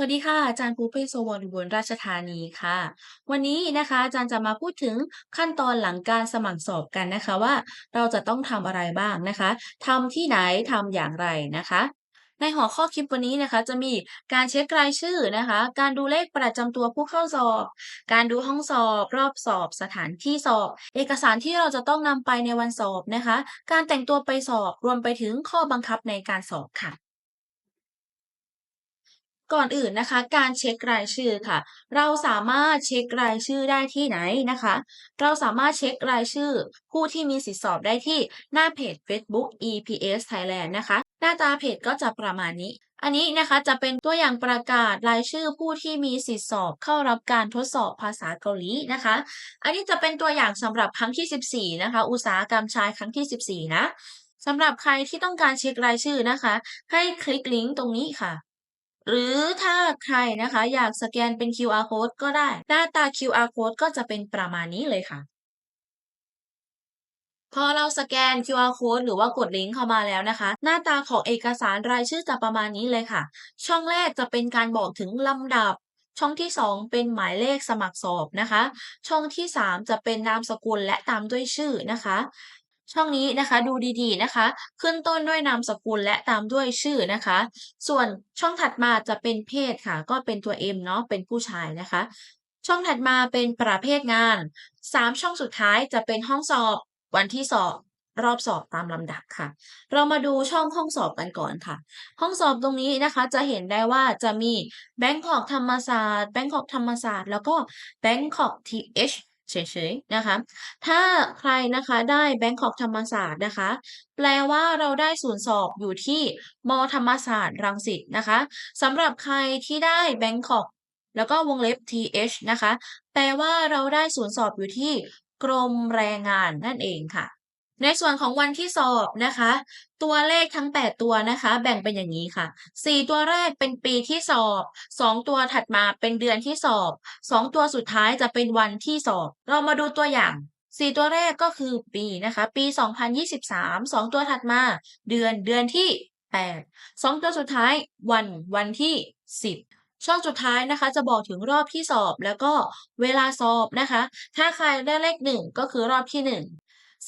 วัสดีค่ะ อาจารย์ปูเป้โสวรอุบลราชธานีค่ะ วันนี้นะคะ อาจารย์จะมาพูดถึงขั้นตอนหลังการสมัครสอบกันนะคะว่า เราจะต้องทำอะไรบ้างนะคะ ทำที่ไหนทำอย่างไรนะคะ ในหัวข้อคลิปวันนี้นะคะ จะมีการเช็ครายชื่อนะคะ การดูเลขประจำตัวผู้เข้าสอบ การดูห้องสอบ รอบสอบ สถานที่สอบ เอกสารที่เราจะต้องนำไปในวันสอบนะคะ การแต่งตัวไปสอบรวมไปถึงข้อบังคับในการสอบค่ะ ก่อนอื่นนะคะ การเช็ครายชื่อค่ะ เราสามารถเช็ครายชื่อได้ที่ไหนนะคะ เราสามารถเช็ครายชื่อ ผู้ที่มีสิทธิสอบได้ที่หน้าเพจ Facebook EPS Thailand นะคะ หน้าตาเพจก็จะประมาณนี้ อันนี้นะคะจะเป็นตัวอย่างประกาศรายชื่อผู้ที่มีสิทธิสอบเข้ารับการทดสอบภาษาเกาหลีนะคะ อันนี้จะเป็นตัวอย่างสำหรับครั้งที่ 14 นะคะ อุตสาหกรรมชายครั้งที่ 14 นะสำหรับใครที่ต้องการเช็ครายชื่อนะคะ ให้คลิกลิงก์ตรงนี้ค่ะ หรือถ้าใครนะคะอยากสแกนเป็น QR code ก็ได้ หน้าตา QR code ก็จะเป็นประมาณนี้เลยค่ะ พอเราสแกน QR code หรือว่ากดลิงก์เข้ามาแล้วนะคะ หน้าตาของเอกสารรายชื่อจะประมาณนี้เลยค่ะ ช่องแรกจะเป็นการบอกถึงลำดับช่องที่ 2 เป็นหมายเลขสมัครสอบนะคะ ช่องที่ 3 จะเป็นนามสกุลและตามด้วยชื่อนะคะ ช่องนี้นะคะดูดีๆนะคะ ขึ้นต้นด้วยนามสกุลและตามด้วยชื่อนะคะ ส่วนช่องถัดมาจะเป็นเพศค่ะ ก็เป็นตัว M เนาะเป็นผู้ชายนะคะ ช่องถัดมาเป็นประเภทงาน 3 ช่องสุดท้ายจะเป็นห้องสอบ วันที่สอบรอบสอบตามลำดับค่ะ เรามาดูช่องห้องสอบกันก่อนค่ะ ห้องสอบตรงนี้นะคะจะเห็นได้ว่าจะมี Bangkok ธรรมศาสตร์ Bangkok ธรรมศาสตร์ แล้วก็ Bangkok TH เฉยๆนะคะ ถ้าใครนะคะได้แบงคอกธรรมศาสตร์นะคะ แปลว่าเราได้ศูนย์สอบอยู่ที่มธรรมศาสตร์รังสิตนะคะสำหรับใครที่ได้แบงคอกแล้วก็วงเล็บ TH นะคะ แปลว่าเราได้ศูนย์สอบอยู่ที่กรมแรงงานนั่นเองค่ะ ในส่วนของวันที่สอบนะคะ ตัวเลขทั้ง 8 ตัวนะคะ แบ่งเป็นอย่างนี้ค่ะ 4 ตัวแรกเป็นปีที่สอบ 2 ตัวถัดมาเป็นเดือนที่สอบ 2 ตัวสุดท้ายจะเป็นวันที่สอบ เรามาดูตัวอย่าง4ตัวแรกก็คือปีนะคะ ปี 2023 2 ตัวถัดมา เดือนเดือนที่ 8 2 ตัวสุดท้ายวันวันที่ 10 ช่องสุดท้ายนะคะ จะบอกถึงรอบที่สอบแล้วก็เวลาสอบนะคะ ถ้าใครได้เลขหนึ่งก็คือรอบที่หนึ่ง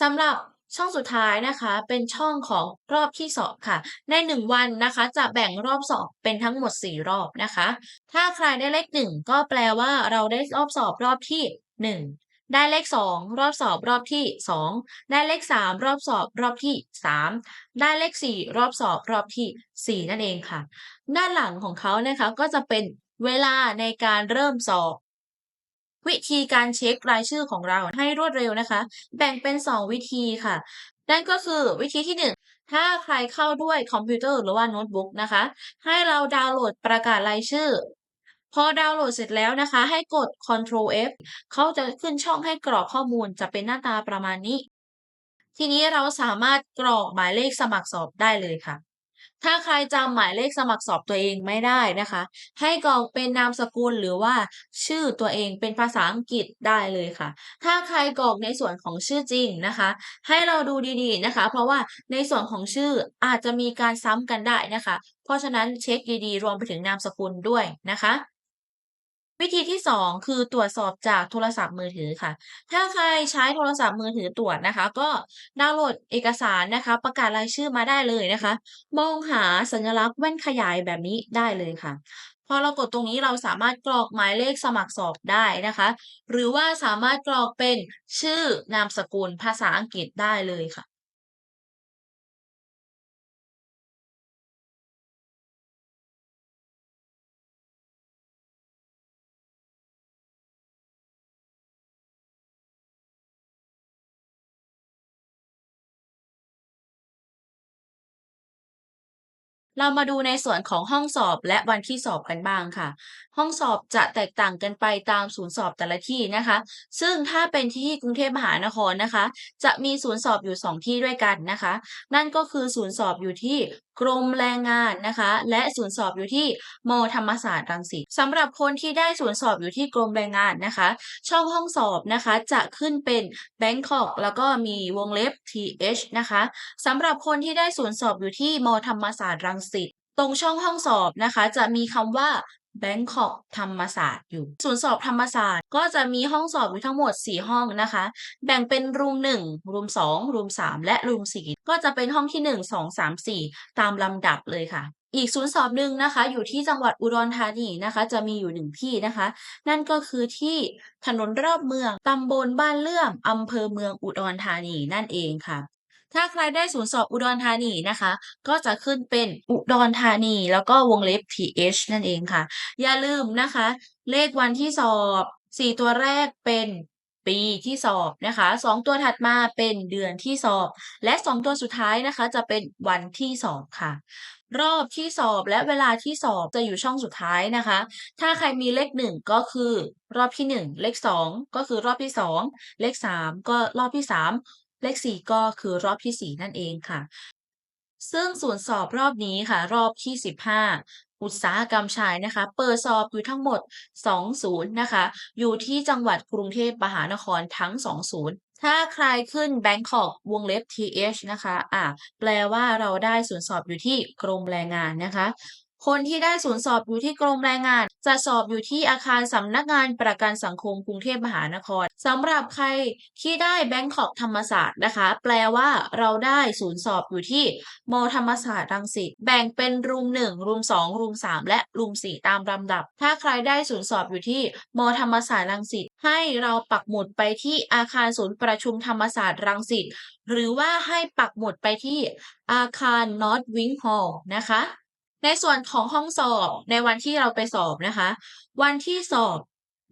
สำหรับ ช่องสุดท้ายนะคะ เป็นช่องของรอบที่สอบค่ะ ในหนึ่งวันนะคะ จะแบ่งรอบสอบเป็นทั้งหมดสี่รอบนะคะ ถ้าใครได้เลขหนึ่งก็แปลว่าเราได้รอบสอบรอบที่หนึ่งได้เลขสองรอบสอบรอบที่สองได้เลขสามรอบสอบรอบที่สามได้เลขสี่รอบสอบรอบที่สี่นั่นเองค่ะ ด้านหลังของเขานะคะก็จะเป็นเวลาในการเริ่มสอบ วิธีการเช็ครายชื่อของเราให้รวดเร็วนะคะ แบ่งเป็น 2 วิธีค่ะ นั่นก็คือวิธีที่ 1 ถ้าใครเข้าด้วยคอมพิวเตอร์หรือว่าโน้ตบุ๊กนะคะ ให้เราดาวน์โหลดประกาศรายชื่อ พอดาวน์โหลดเสร็จแล้วนะคะ ให้กด Ctrl F เขาจะขึ้นช่องให้กรอกข้อมูลจะเป็นหน้าตาประมาณนี้ ทีนี้เราสามารถกรอกหมายเลขสมัครสอบได้เลยค่ะ ถ้าใครจำหมายเลขสมัครสอบตัวเองไม่ได้นะคะ ให้กรอกเป็นนามสกุลหรือว่าชื่อตัวเองเป็นภาษาอังกฤษได้เลยค่ะ ถ้าใครกรอกในส่วนของชื่อจริงนะคะ ให้เราดูดีๆนะคะ เพราะว่าในส่วนของชื่ออาจจะมีการซ้ำกันได้นะคะ เพราะฉะนั้นเช็คดีๆ รวมไปถึงนามสกุลด้วยนะคะ วิธีที่ 2 คือตรวจสอบจากโทรศัพท์มือถือค่ะ ถ้าใครใช้โทรศัพท์มือถือตรวจนะคะ ก็ดาวน์โหลดเอกสารนะคะ ประกาศรายชื่อมาได้เลยนะคะ มองหาสัญลักษณ์แว่นขยายแบบนี้ได้เลยค่ะพอเรากดตรงนี้เราสามารถกรอกหมายเลขสมัครสอบได้นะคะ หรือว่าสามารถกรอกเป็นชื่อนามสกุลภาษาอังกฤษได้เลยค่ะ เรามาดูในส่วนของห้องสอบและวันที่สอบกันบ้างค่ะ ห้องสอบจะแตกต่างกันไปตามศูนย์สอบแต่ละที่นะคะ ซึ่งถ้าเป็นที่กรุงเทพมหานครนะคะ จะมีศูนย์สอบอยู่ 2 ที่ด้วยกันนะคะ นั่นก็คือศูนย์สอบอยู่ที่กรมแรงงานนะคะ และศูนย์สอบอยู่ที่มธรรมศาสตร์รังสิตสำหรับคนที่ได้ศูนย์สอบอยู่ที่กรมแรงงานนะคะ ช่องห้องสอบนะคะ จะขึ้นเป็น Bangkok แล้วก็มีวงเล็บ TH นะคะสำหรับคนที่ได้ศูนย์สอบอยู่ที่มธรรมศาสตร์รังสิตตรงช่องห้องสอบนะคะ จะมีคำว่า แบงคอกธรรมศาสตร์อยู่ ศูนย์สอบธรรมศาสตร์ก็จะมีห้องสอบอยู่ทั้งหมด 4 ห้องนะคะ แบ่งเป็นรูม1รูม2รูม3 และรูม4ก็จะเป็นห้องที่ 1 2 3 4 ตามลำดับเลยค่ะ อีกศูนย์สอบหนึ่งนะคะ อยู่ที่จังหวัดอุดรธานีนะคะ จะมีอยู่หนึ่งที่นะคะ นั่นก็คือที่ถนนรอบเมืองตำบลบ้านเลื่อมอำเภอเมืองอุดรธานีนั่นเองค่ะ ถ้าใครได้ศูนย์สอบอุดรธานีนะคะ ก็จะขึ้นเป็นอุดรธานี แล้วก็วงเล็บ th นั่นเองค่ะ อย่าลืมนะคะ เลขวันที่สอบ 4 ตัวแรกเป็นปีที่สอบนะคะ2ตัวถัดมาเป็นเดือนที่สอบ และ2ตัวสุดท้ายนะคะ จะเป็นวันที่สอบค่ะ รอบที่สอบและเวลาที่สอบจะอยู่ช่องสุดท้ายนะคะ ถ้าใครมีเลข1ก็คือ รอบที่1เลข2ก็คือรอบที่2เลข3ก็รอบที่3 เลข 4 ก็คือรอบที่ 4 นั่นเองค่ะ ซึ่งศูนสอบรอบนี้ค่ะ รอบที่ 15 อุตสาหกรรมชายนะคะ เปิดสอบอยู่ทั้งหมด 2 ศูนย์นะคะ อยู่ที่จังหวัดกรุงเทพมหานครทั้ง 2 ศูนย์ถ้าใครขึ้น Bangkok วงเล็บ th นะคะ อ่าแปลว่าเราได้ศูนสอบอยู่ที่กรมแรงงานนะคะ คนที่ได้ศูนย์สอบอยู่ที่กรมแรงงาน จะสอบอยู่ที่อาคารสำนักงานประกันสังคมกรุงเทพมหานครสำหรับใครที่ได้ Bangkok ธรรมศาสตร์นะคะ แปลว่าเราได้ศูนย์สอบอยู่ที่มธรรมศาสตร์รังสิตแบ่งเป็นรูม1รูม2รูม3และรูม4ตามลำดับ ถ้าใครได้ศูนย์สอบอยู่ที่มธรรมศาสตร์รังสิตให้เราปักหมุดไปที่อาคารศูนย์ประชุมธรรมศาสตร์รังสิตหรือว่าให้ปักหมุดไปที่อาคาร North Wing Hall นะคะ ในส่วนของห้องสอบในวันที่เราไปสอบนะคะ วันที่สอบ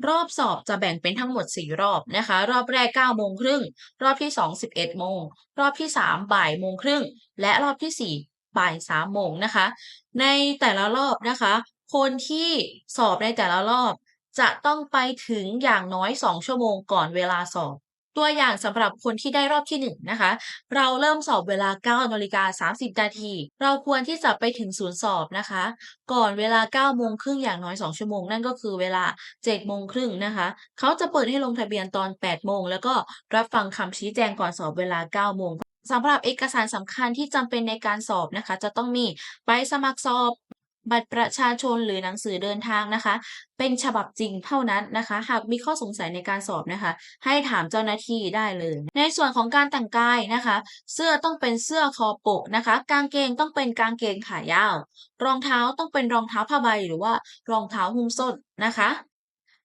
รอบสอบจะแบ่งเป็นทั้งหมด 4 รอบนะคะ รอบแรก9โมงครึ่ง รอบที่ 2 11โมง รอบที่ 3 บ่ายโมงครึ่ง และรอบที่ 4 บ่าย3โมงนะคะ ในแต่ละรอบนะคะ คนที่สอบในแต่ละรอบ จะต้องไปถึงอย่างน้อย 2 ชั่วโมงก่อนเวลาสอบ ตัวอย่างสำหรับคนที่ได้รอบที่1นะคะ เราเริ่มสอบเวลา9นาฬิกา30 นาที เราควรที่จะไปถึงศูนย์สอบนะคะ ก่อนเวลา9โมงครึ่งอย่างน้อย 2 ชั่วโมง นั่นก็คือเวลา7โมงครึ่งนะคะ เขาจะเปิดให้ลงทะเบียนตอน 8 โมง แล้วก็รับฟังคำชี้แจงก่อนสอบเวลา9โมงสำหรับเอกสารสำคัญที่จำเป็นในการสอบนะคะ จะต้องมีใบสมัครสอบ บัตรประชาชนหรือหนังสือเดินทางนะคะ เป็นฉบับจริงเท่านั้นนะคะ หากมีข้อสงสัยในการสอบนะคะ ให้ถามเจ้าหน้าที่ได้เลย ในส่วนของการแต่งกายนะคะ เสื้อต้องเป็นเสื้อคอปกนะคะ กางเกงต้องเป็นกางเกงขายาว รองเท้าต้องเป็นรองเท้าผ้าใบหรือว่ารองเท้าหุ้มส้นนะคะ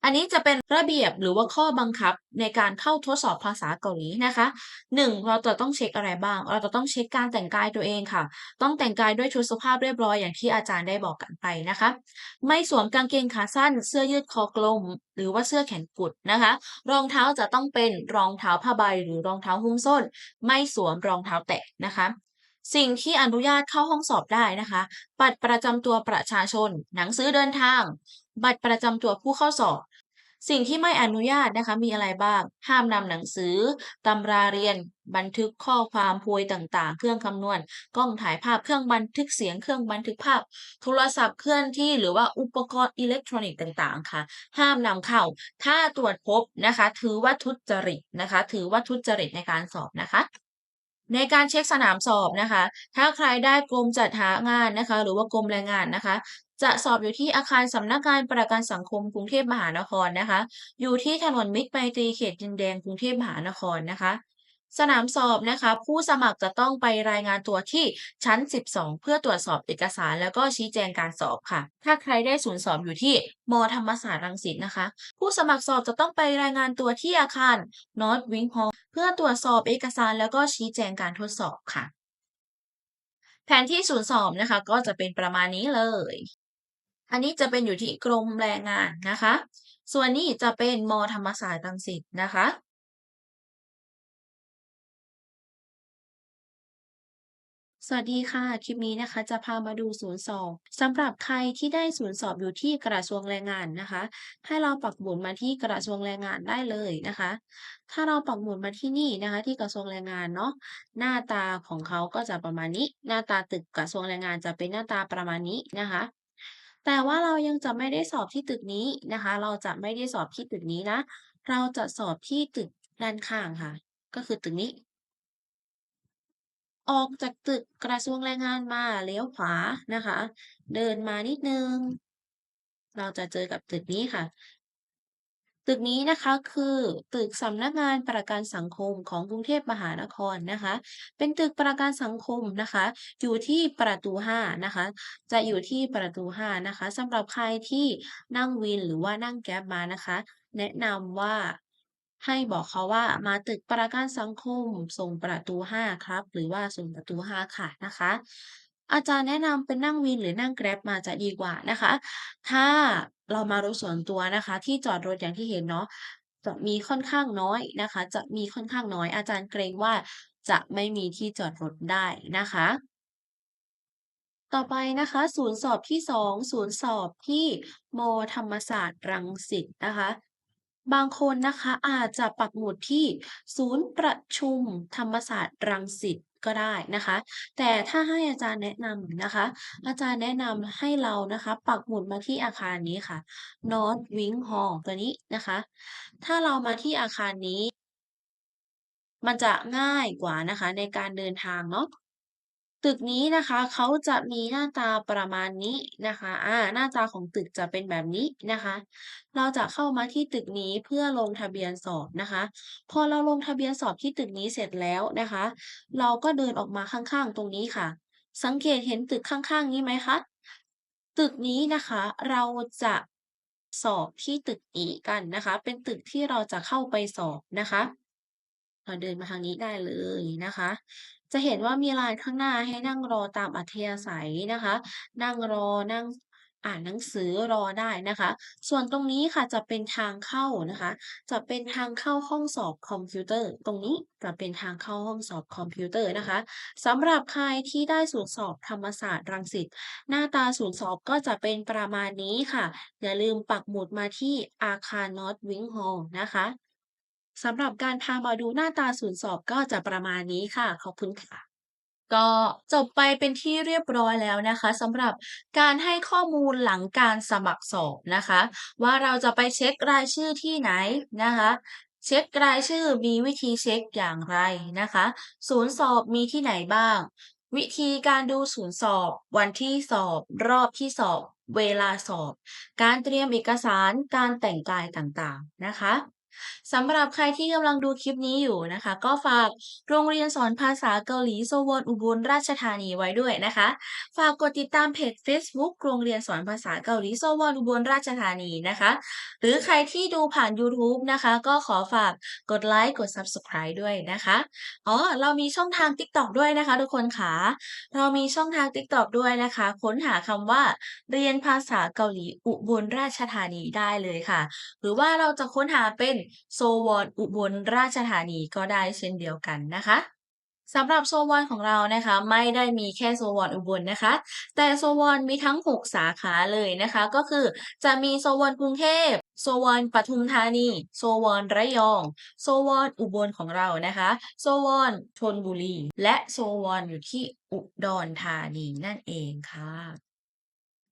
อันนี้จะเป็นระเบียบหรือว่าข้อบังคับในการเข้าทดสอบภาษาเกาหลีนะคะ1เราจะต้องเช็คอะไรบ้าง เราจะต้องเช็คการแต่งกายตัวเองค่ะ ต้องแต่งกายด้วยชุดสุภาพเรียบร้อยอย่างที่อาจารย์ได้บอกกันไปนะคะ ไม่สวมกางเกงขาสั้น เสื้อยืดคอกลม หรือว่าเสื้อแขนกุดนะคะ รองเท้าจะต้องเป็นรองเท้าผ้าใบ หรือรองเท้าหุ้มส้น ไม่สวมรองเท้าแตะนะคะสิ่งที่อนุญาตเข้าห้องสอบได้นะคะบัตรประจำตัวประชาชน หนังสือเดินทาง บัตรประจำตัวผู้เข้าสอบ สิ่งที่ไม่อนุญาตนะคะมีอะไรบ้าง ห้ามนำหนังสือตำราเรียน บันทึกข้อความโพยต่างๆ เครื่องคำนวณ กล้องถ่ายภาพเครื่องบันทึกเสียงเครื่องบันทึกภาพ โทรศัพท์เคลื่อนที่หรือว่าอุปกรณ์อิเล็กทรอนิกส์ต่างๆ ค่ะ ห้ามนำเข้า ถ้าตรวจพบนะคะ ถือว่าทุจริตนะคะ ถือว่าทุจริตในการสอบนะคะ ในการเช็คสนามสอบนะคะ ถ้าใครได้กรมจัดหางานนะคะ หรือว่ากรมแรงงานนะคะ จะสอบอยู่ที่อาคารสำนักงานประกันสังคมกรุงเทพมหานครนะคะ อยู่ที่ถนนมิตรไมตรีเขตดินแดงกรุงเทพมหานครนะคะ สนามสอบนะคะ ผู้สมัครจะต้องไปรายงานตัวที่ชั้น 12 เพื่อตรวจสอบเอกสาร แล้วก็ชี้แจงการสอบค่ะ ถ้าใครได้ศูนย์สอบอยู่ที่มธรรมศาสตร์รังสิตนะคะ ผู้สมัครสอบจะต้องไปรายงานตัวที่อาคาร North Wing Hall พื่อตรวจสอบเอกสารแล้วก็ชี้แจงการทดสอบค่ะ แผนที่ศูนย์สอบนะคะ ก็จะเป็นประมาณนี้เลย อันนี้จะเป็นอยู่ที่กรมแรงงานนะคะ ส่วนนี้จะเป็นมธรรมศาสตร์ตังสิตนะคะ สวัสดีค่ะ คลิปนี้นะคะจะพามาดูศูนย์สอบสำหรับใครที่ได้ศูนย์สอบอยู่ที่กระทรวงแรงงานนะคะ ให้เราปักหมุดมาที่กระทรวงแรงงานได้เลยนะคะ ถ้าเราปักหมุดมาที่นี่นะคะ ที่กระทรวงแรงงานเนาะหน้าตาของเขาก็จะประมาณนี้ หน้าตาตึกกระทรวงแรงงานจะเป็นหน้าตาประมาณนี้นะคะแต่ว่าเรายังจะไม่ได้สอบที่ตึกนี้นะคะ เราจะไม่ได้สอบที่ตึกนี้นะ เราจะสอบที่ตึกด้านข้างค่ะ ก็คือตึกนี้ ออกจากตึกกระทรวงแรงงานมาเลี้ยวขวานะคะ เดินมานิดนึง เราจะเจอกับตึกนี้ค่ะ ตึกนี้นะคะคือตึกสำนักงานประกันสังคมของกรุงเทพมหานครนะคะ เป็นตึกประกันสังคมนะคะ อยู่ที่ประตู5นะคะ จะอยู่ที่ประตู5นะคะสำหรับใครที่นั่งวินหรือว่านั่ง Grab มานะคะ แนะนำว่า ให้บอกเขาว่ามาตึกประกันสังคมส่งประตู 5 ครับ หรือว่าส่งประตู 5 ค่ะนะคะ อาจารย์แนะนำเป็นนั่งวินหรือนั่ง Grab มาจะดีกว่านะคะ ถ้าเรามารถส่วนตัวนะคะ ที่จอดรถอย่างที่เห็นเนาะจะมีค่อนข้างน้อยนะคะ จะมีค่อนข้างน้อยอาจารย์เกรงว่าจะไม่มีที่จอดรถได้นะคะ ต่อไปนะคะ ศูนย์สอบที่ 2 ศูนย์สอบที่โมธรรมศาสตร์รังสิตนะคะ บางคนนะคะอาจจะปักหมุดที่ศูนย์ประชุมธรรมศาสตร์รังสิตก็ได้นะคะ แต่ถ้าให้อาจารย์แนะนำนะคะ อาจารย์แนะนำให้เรานะคะ ปักหมุดมาที่อาคารนี้ค่ะ North Wing Hall ตัวนี้นะคะ ถ้าเรามาที่อาคารนี้ มันจะง่ายกว่านะคะในการเดินทางเนาะ ตึกนี้นะคะเขาจะมีหน้าตาประมาณนี้นะคะอ่าหน้าตาของตึกจะเป็นแบบนี้นะคะ เราจะเข้ามาที่ตึกนี้เพื่อลงทะเบียนสอบนะคะ พอเราลงทะเบียนสอบที่ตึกนี้เสร็จแล้วนะคะ เราก็เดินออกมาข้างๆตรงนี้ค่ะ สังเกตเห็นตึกข้างๆ นี้ไหมคะตึกนี้นะคะเราจะสอบที่ตึกนี้กันนะคะ เป็นตึกที่เราจะเข้าไปสอบนะคะ เราเดินมาทางนี้ได้เลยนะคะ จะเห็นว่ามีลานข้างหน้าให้นั่งรอตามอัธยาศัยนะคะ นั่งรอนั่งอ่านหนังสือรอได้นะคะ ส่วนตรงนี้ค่ะจะเป็นทางเข้านะคะ จะเป็นทางเข้าห้องสอบคอมพิวเตอร์ ตรงนี้จะเป็นทางเข้าห้องสอบคอมพิวเตอร์นะคะสำหรับใครที่ได้ศูนย์สอบธรรมศาสตร์รังสิต หน้าตาศูนย์สอบก็จะเป็นประมาณนี้ค่ะ อย่าลืมปักหมุดมาที่อาคาร North Wing Hall นะคะ สำหรับการพามาดูหน้าตาศูนย์สอบก็จะประมาณนี้ค่ะ ขอบคุณค่ะ ก็จบไปเป็นที่เรียบร้อยแล้วนะคะสำหรับการให้ข้อมูลหลังการสมัครสอบนะคะ ว่าเราจะไปเช็ครายชื่อที่ไหนนะคะเช็ครายชื่อมีวิธีเช็คอย่างไรนะคะ ศูนย์สอบมีที่ไหนบ้าง วิธีการดูศูนย์สอบ วันที่สอบ รอบที่สอบ เวลาสอบ การเตรียมเอกสารการแต่งกายต่างๆนะคะ สำหรับใครที่กำลังดูคลิปนี้อยู่นะคะ ก็ฝากโรงเรียนสอนภาษาเกาหลีโซวอนอุบลราชธานีไว้ด้วยนะคะ ฝากกดติดตามเพจ Facebook โรงเรียนสอนภาษาเกาหลีโซวอนอุบลราชธานีนะคะ หรือใครที่ดูผ่านยูทูบนะคะ ก็ขอฝากกดไลค์กด Subscribe ด้วยนะคะอ๋อเรามีช่องทาง TikTok ด้วยนะคะ ทุกคนค่ะเรามีช่องทาง TikTok ด้วยนะคะ ค้นหาคำว่า เรียนภาษาเกาหลีอุบลราชธานีได้เลยค่ะ หรือว่าเราจะค้นหาเป็นโซวอนอุบลราชธานีก็ได้เช่นเดียวกันนะคะสำหรับโซวอนของเรานะคะ ไม่ได้มีแค่โซวอนอุบลนะคะ แต่โซวอนมีทั้ง 6 สาขาเลยนะคะ ก็คือจะมีโซวอนกรุงเทพโซวอนปทุมธานี โซวอนระยอง โซวอนอุบลของเรานะคะ โซวอนชลบุรี และโซวอนอยู่ที่อุดรธานีนั่นเองค่ะ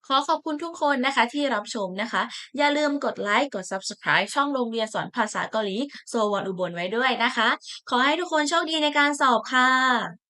ขอขอบคุณทุกคนนะคะที่รับชมนะคะ อย่าลืมกดไลค์กด Subscribe ช่องโรงเรียนสอนภาษาเกาหลี โซวอนอุบลไว้ด้วยนะคะ ขอให้ทุกคนโชคดีในการสอบค่ะ